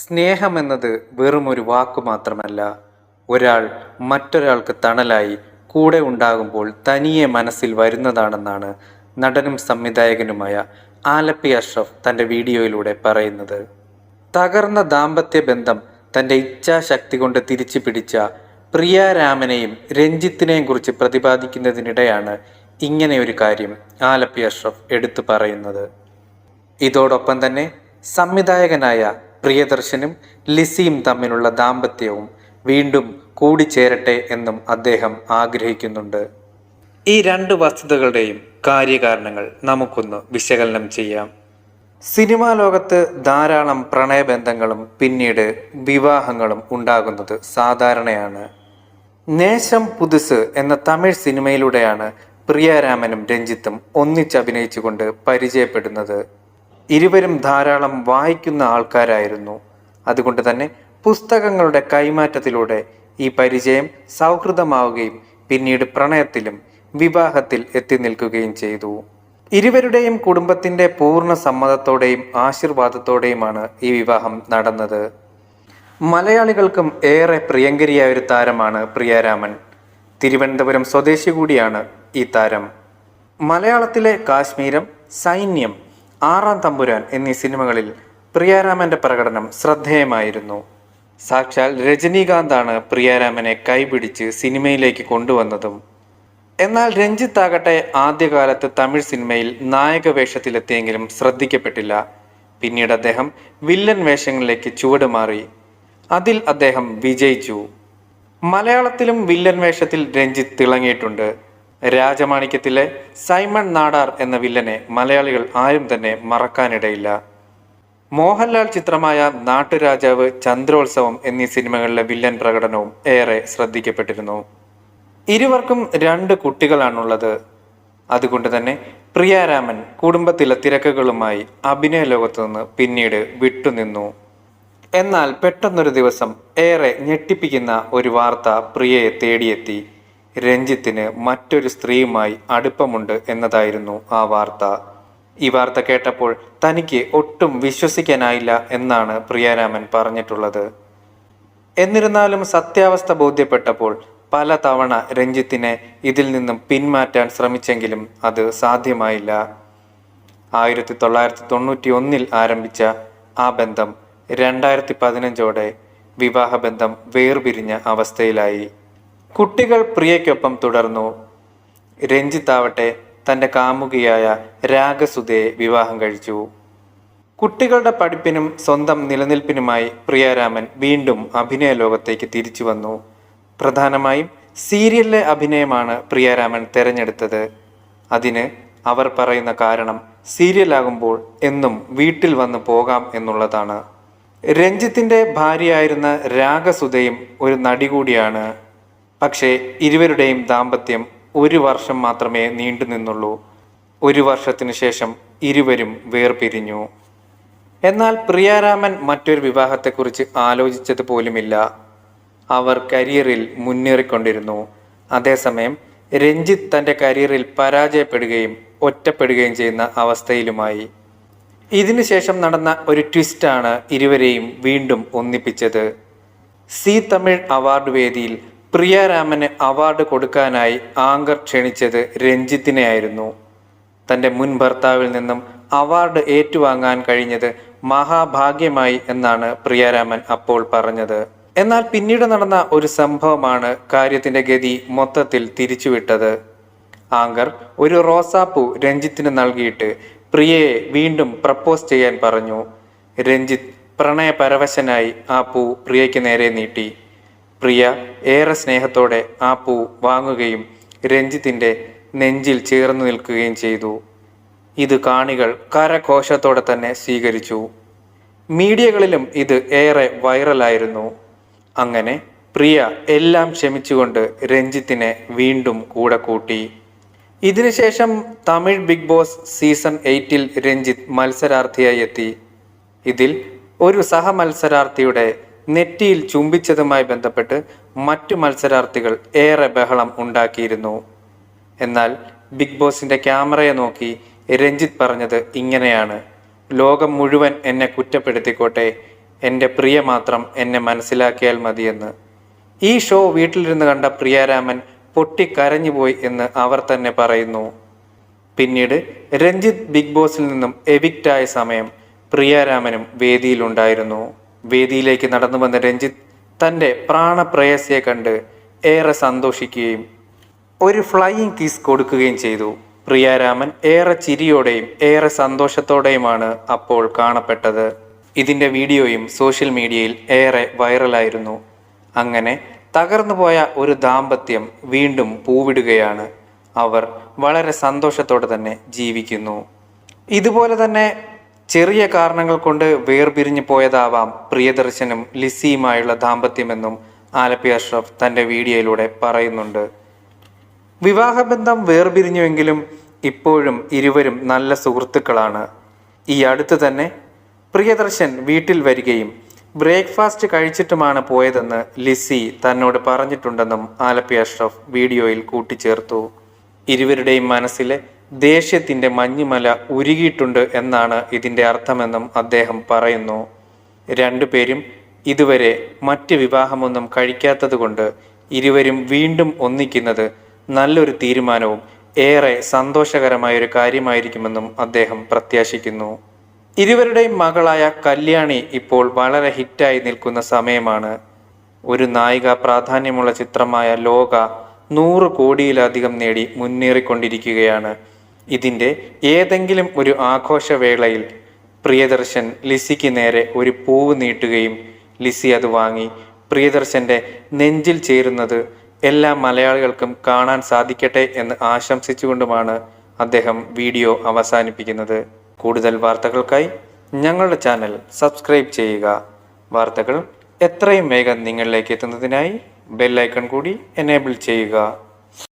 സ്നേഹമെന്നത് വെറും ഒരു വാക്കു മാത്രമല്ല. ഒരാൾ മറ്റൊരാൾക്ക് തണലായി കൂടെ ഉണ്ടാകുമ്പോൾ തനിയെ മനസ്സിൽ വരുന്നതാണെന്നാണ് നടനും സംവിധായകനുമായ ആലപ്പി അഷ്റഫ് തന്റെ വീഡിയോയിലൂടെ പറയുന്നത്. തകർന്ന ദാമ്പത്യ ബന്ധം തന്റെ ഇച്ഛാശക്തി കൊണ്ട് തിരിച്ചു പിടിച്ച പ്രിയ രാമനെയും രഞ്ജിത്തിനെയും കുറിച്ച് പ്രതിപാദിക്കുന്നതിനിടെയാണ് ഇങ്ങനെ ഒരു കാര്യം ആലപ്പി അഷ്റഫ് എടുത്തു പറയുന്നത്. ഇതോടൊപ്പം തന്നെ സംവിധായകനായ പ്രിയദർശനും ലിസിയും തമ്മിലുള്ള ദാമ്പത്യവും വീണ്ടും കൂടിച്ചേരട്ടെ എന്നും അദ്ദേഹം ആഗ്രഹിക്കുന്നുണ്ട്. ഈ രണ്ട് വസ്തുതകളുടെയും കാര്യകാരണങ്ങൾ നമുക്കൊന്ന് വിശകലനം ചെയ്യാം. സിനിമാ ലോകത്ത് ധാരാളം പ്രണയബന്ധങ്ങളും പിന്നീട് വിവാഹങ്ങളും ഉണ്ടാകുന്നത് സാധാരണയാണ്. നേശം പുതുസ് എന്ന തമിഴ് സിനിമയിലൂടെയാണ് പ്രിയാരാമനും രഞ്ജിത്തും ഒന്നിച്ചഭിനയിച്ചുകൊണ്ട് പരിചയപ്പെടുന്നത്. ഇരുവരും ധാരാളം വായിക്കുന്ന ആൾക്കാരായിരുന്നു. അതുകൊണ്ട് തന്നെ പുസ്തകങ്ങളുടെ കൈമാറ്റത്തിലൂടെ ഈ പരിചയം സൗഹൃദമാവുകയും പിന്നീട് പ്രണയത്തിലും വിവാഹത്തിൽ എത്തി നിൽക്കുകയും ചെയ്തു. ഇരുവരുടെയും കുടുംബത്തിന്റെ പൂർണ സമ്മതത്തോടെയും ആശീർവാദത്തോടെയുമാണ് ഈ വിവാഹം നടന്നത്. മലയാളികൾക്കും ഏറെ പ്രിയങ്കരിയായ ഒരു താരമാണ് പ്രിയരാമൻ. തിരുവനന്തപുരം സ്വദേശി കൂടിയാണ് ഈ താരം. മലയാളത്തിലെ കാശ്മീരം സൈന്യം ആറാം തമ്പുരാൻ എന്നീ സിനിമകളിൽ പ്രിയാരാമന്റെ പ്രകടനം ശ്രദ്ധേയമായിരുന്നു. സാക്ഷാൽ രജനീകാന്താണ് പ്രിയാരാമനെ കൈപിടിച്ച് സിനിമയിലേക്ക് കൊണ്ടുവന്നതും. എന്നാൽ രഞ്ജിത്ത് ആകട്ടെ ആദ്യകാലത്ത് തമിഴ് സിനിമയിൽ നായക വേഷത്തിലെത്തിയെങ്കിലും ശ്രദ്ധിക്കപ്പെട്ടില്ല. പിന്നീട് അദ്ദേഹം വില്ലൻ വേഷങ്ങളിലേക്ക് ചുവടുമാറി അതിൽ അദ്ദേഹം വിജയിച്ചു. മലയാളത്തിലും വില്ലൻ വേഷത്തിൽ രഞ്ജിത്ത് തിളങ്ങിയിട്ടുണ്ട്. രാജമാണിക്യത്തിലെ സൈമൺ നാടാർ എന്ന വില്ലനെ മലയാളികൾ ആരും തന്നെ മറക്കാനിടയില്ല. മോഹൻലാൽ ചിത്രമായ നാട്ടുരാജാവ് ചന്ദ്രോത്സവം എന്നീ സിനിമകളിലെ വില്ലൻ പ്രകടനവും ഏറെ ശ്രദ്ധിക്കപ്പെട്ടിരുന്നു. ഇരുവർക്കും രണ്ട് കുട്ടികളാണുള്ളത്. അതുകൊണ്ട് തന്നെ പ്രിയാരാമൻ കുടുംബത്തിലെ തിരക്കുകളുമായി അഭിനയ ലോകത്തു നിന്ന് പിന്നീട് വിട്ടുനിന്നു. എന്നാൽ പെട്ടെന്നൊരു ദിവസം ഏറെ ഞെട്ടിപ്പിക്കുന്ന ഒരു വാർത്ത പ്രിയയെ തേടിയെത്തി. രഞ്ജിത്തിന് മറ്റൊരു സ്ത്രീയുമായി അടുപ്പമുണ്ട് എന്നതായിരുന്നു ആ വാർത്ത. ഈ വാർത്ത കേട്ടപ്പോൾ തനിക്ക് ഒട്ടും വിശ്വസിക്കാനായില്ല എന്നാണ് പ്രിയാരാമൻ പറഞ്ഞിട്ടുള്ളത്. എന്നിരുന്നാലും സത്യാവസ്ഥ ബോധ്യപ്പെട്ടപ്പോൾ പല തവണ രഞ്ജിത്തിനെ ഇതിൽ നിന്നും പിന്മാറ്റാൻ ശ്രമിച്ചെങ്കിലും അത് സാധ്യമായില്ല. ആയിരത്തി തൊള്ളായിരത്തി തൊണ്ണൂറ്റി ഒന്നിൽ ആരംഭിച്ച ആ ബന്ധം രണ്ടായിരത്തി പതിനഞ്ചോടെ വിവാഹബന്ധം വേർപിരിഞ്ഞ അവസ്ഥയിലായി. കുട്ടികൾ പ്രിയയ്ക്കൊപ്പം തുടർന്നു. രഞ്ജിത്താവട്ടെ തന്റെ കാമുകിയായ രാഗസുധയെ വിവാഹം കഴിച്ചു. കുട്ടികളുടെ പഠിപ്പിനും സ്വന്തം നിലനിൽപ്പിനുമായി പ്രിയാരാമൻ വീണ്ടും അഭിനയ ലോകത്തേക്ക് തിരിച്ചു വന്നു. പ്രധാനമായും സീരിയലിലെ അഭിനയമാണ് പ്രിയാരാമൻ തിരഞ്ഞെടുത്തത്. അതിന് അവർ പറയുന്ന കാരണം സീരിയലാകുമ്പോൾ എന്നും വീട്ടിൽ വന്ന് പോകാം എന്നുള്ളതാണ്. രഞ്ജിത്തിന്റെ ഭാര്യയായിരുന്ന രാഗസുധയും ഒരു നടി കൂടിയാണ്. പക്ഷേ ഇരുവരുടെയും ദാമ്പത്യം ഒരു വർഷം മാത്രമേ നീണ്ടു നിന്നുള്ളൂ. ഒരു വർഷത്തിനു ശേഷം ഇരുവരും വേർപിരിഞ്ഞു. എന്നാൽ പ്രിയാരാമൻ മറ്റൊരു വിവാഹത്തെക്കുറിച്ച് ആലോചിച്ചത് പോലുമില്ല. അവർ കരിയറിൽ മുന്നേറിക്കൊണ്ടിരുന്നു. അതേസമയം രഞ്ജിത്ത് തന്റെ കരിയറിൽ പരാജയപ്പെടുകയും ഒറ്റപ്പെടുകയും ചെയ്യുന്ന അവസ്ഥയിലുമായി. ഇതിനുശേഷം നടന്ന ഒരു ട്വിസ്റ്റാണ് ഇരുവരെയും വീണ്ടും ഒന്നിപ്പിച്ചത്. സി തമിഴ് അവാർഡ് വേദിയിൽ പ്രിയാരാമന് അവാർഡ് കൊടുക്കാനായി ആങ്കർ ക്ഷണിച്ചത് രഞ്ജിത്തിനെയായിരുന്നു. തന്റെ മുൻ ഭർത്താവിൽ നിന്നും അവാർഡ് ഏറ്റുവാങ്ങാൻ കഴിഞ്ഞത് മഹാഭാഗ്യമായി എന്നാണ് പ്രിയാരാമൻ അപ്പോൾ പറഞ്ഞത്. എന്നാൽ പിന്നീട് നടന്ന ഒരു സംഭവമാണ് കാര്യത്തിന്റെ ഗതി മൊത്തത്തിൽ തിരിച്ചുവിട്ടത്. ആങ്കർ ഒരു റോസാപ്പൂ രഞ്ജിത്തിന് നൽകിയിട്ട് പ്രിയയെ വീണ്ടും പ്രപ്പോസ് ചെയ്യാൻ പറഞ്ഞു. രഞ്ജിത്ത് പ്രണയപരവശനായി ആ പൂ പ്രിയയ്ക്ക് നേരെ നീട്ടി. പ്രിയ ഏറെ സ്നേഹത്തോടെ ആ പൂ വാങ്ങുകയും രഞ്ജിത്തിന്റെ നെഞ്ചിൽ ചേർന്നു നിൽക്കുകയും ചെയ്തു. ഇത് കാണികൾ കരഘോഷത്തോടെ തന്നെ സ്വീകരിച്ചു. മീഡിയകളിലും ഇത് ഏറെ വൈറലായിരുന്നു. അങ്ങനെ പ്രിയ എല്ലാം ക്ഷമിച്ചുകൊണ്ട് രഞ്ജിത്തിനെ വീണ്ടും കൂടെ കൂട്ടി. ഇതിനുശേഷം തമിഴ് ബിഗ് ബോസ് സീസൺ എയ്റ്റിൽ രഞ്ജിത്ത് മത്സരാർത്ഥിയായി എത്തി. ഇതിൽ ഒരു സഹമത്സരാർത്ഥിയുടെ നെറ്റിയിൽ ചുംബിച്ചതുമായി ബന്ധപ്പെട്ട് മറ്റു മത്സരാർത്ഥികൾ ഏറെ ബഹളം ഉണ്ടാക്കിയിരുന്നു. എന്നാൽ ബിഗ് ബോസിന്റെ ക്യാമറയെ നോക്കി രഞ്ജിത്ത് പറഞ്ഞത് ഇങ്ങനെയാണ്. ലോകം മുഴുവൻ എന്നെ കുറ്റപ്പെടുത്തിക്കോട്ടെ എന്റെ പ്രിയ മാത്രം എന്നെ മനസ്സിലാക്കിയാൽ മതിയെന്ന്. ഈ ഷോ വീട്ടിലിരുന്ന് കണ്ട പ്രിയാരാമൻ പൊട്ടിക്കരഞ്ഞുപോയി എന്ന് അവർ തന്നെ പറയുന്നു. പിന്നീട് രഞ്ജിത്ത് ബിഗ് ബോസിൽ നിന്നും എവിക്റ്റായ സമയം പ്രിയാരാമനും വേദിയിലുണ്ടായിരുന്നു. വേദിയിലേക്ക് നടന്നു വന്ന രഞ്ജിത്ത് തന്റെ പ്രാണപ്രേയസിയെ കണ്ട് ഏറെ സന്തോഷിക്കുകയും ഒരു ഫ്ലൈയിങ് കിസ് കൊടുക്കുകയും ചെയ്തു. പ്രിയാരാമൻ ഏറെ ചിരിയോടെയും ഏറെ സന്തോഷത്തോടെയുമാണ് അപ്പോൾ കാണപ്പെട്ടത്. ഇതിന്റെ വീഡിയോയും സോഷ്യൽ മീഡിയയിൽ ഏറെ വൈറലായിരുന്നു. അങ്ങനെ തകർന്നുപോയ ഒരു ദാമ്പത്യം വീണ്ടും പൂവിടുകയാണ്. അവർ വളരെ സന്തോഷത്തോടെ തന്നെ ജീവിക്കുന്നു. ഇതുപോലെ തന്നെ ചെറിയ കാരണങ്ങൾ കൊണ്ട് വേർപിരിഞ്ഞു പോയതാവാം പ്രിയദർശനും ലിസിയുമായുള്ള ദാമ്പത്യമെന്നും ആലപ്പി അഷ്റഫ് തന്റെ വീഡിയോയിലൂടെ പറയുന്നുണ്ട്. വിവാഹബന്ധം വേർപിരിഞ്ഞുവെങ്കിലും ഇപ്പോഴും ഇരുവരും നല്ല സുഹൃത്തുക്കളാണ്. ഈ അടുത്ത് തന്നെ പ്രിയദർശൻ വീട്ടിൽ വരികയും ബ്രേക്ക്ഫാസ്റ്റ് കഴിച്ചിട്ടുമാണ് പോയതെന്ന് ലിസി തന്നോട് പറഞ്ഞിട്ടുണ്ടെന്നും ആലപ്പി അഷ്റഫ് വീഡിയോയിൽ കൂട്ടിച്ചേർത്തു. ഇരുവരുടെയും മനസ്സിലെ ദേഷ്യത്തിന്റെ മഞ്ഞുമല ഉരുകിയിട്ടുണ്ട് എന്നാണ് ഇതിന്റെ അർത്ഥമെന്നും അദ്ദേഹം പറയുന്നു. രണ്ടുപേരും ഇതുവരെ മറ്റ് വിവാഹമൊന്നും കഴിക്കാത്തതുകൊണ്ട് ഇരുവരും വീണ്ടും ഒന്നിക്കുന്നത് നല്ലൊരു തീരുമാനവും ഏറെ സന്തോഷകരമായൊരു കാര്യമായിരിക്കുമെന്നും അദ്ദേഹം പ്രത്യാശിക്കുന്നു. ഇരുവരുടെയും മകളായ കല്യാണി ഇപ്പോൾ വളരെ ഹിറ്റായി നിൽക്കുന്ന സമയമാണ്. ഒരു നായിക പ്രാധാന്യമുള്ള ചിത്രമായ ലോക നൂറ് കോടിയിലധികം നേടി മുന്നേറിക്കൊണ്ടിരിക്കുകയാണ്. ഇതിന്റെ ഏതെങ്കിലും ഒരു ആഘോഷവേളയിൽ പ്രിയദർശൻ ലിസിക്ക് നേരെ ഒരു പൂവ് നീട്ടുകയും ലിസി അത് വാങ്ങി പ്രിയദർശന്റെ നെഞ്ചിൽ ചേരുന്നത് എല്ലാ മലയാളികൾക്കും കാണാൻ സാധിക്കട്ടെ എന്ന് ആശംസിച്ചുകൊണ്ടുമാണ് അദ്ദേഹം വീഡിയോ അവസാനിപ്പിക്കുന്നത്. കൂടുതൽ വാർത്തകൾക്കായി ഞങ്ങളുടെ ചാനൽ സബ്സ്ക്രൈബ് ചെയ്യുക. വാർത്തകൾ എത്രയും വേഗം നിങ്ങളിലേക്ക് എത്തുന്നതിനായി ബെല്ലൈക്കൺ കൂടി എനേബിൾ ചെയ്യുക.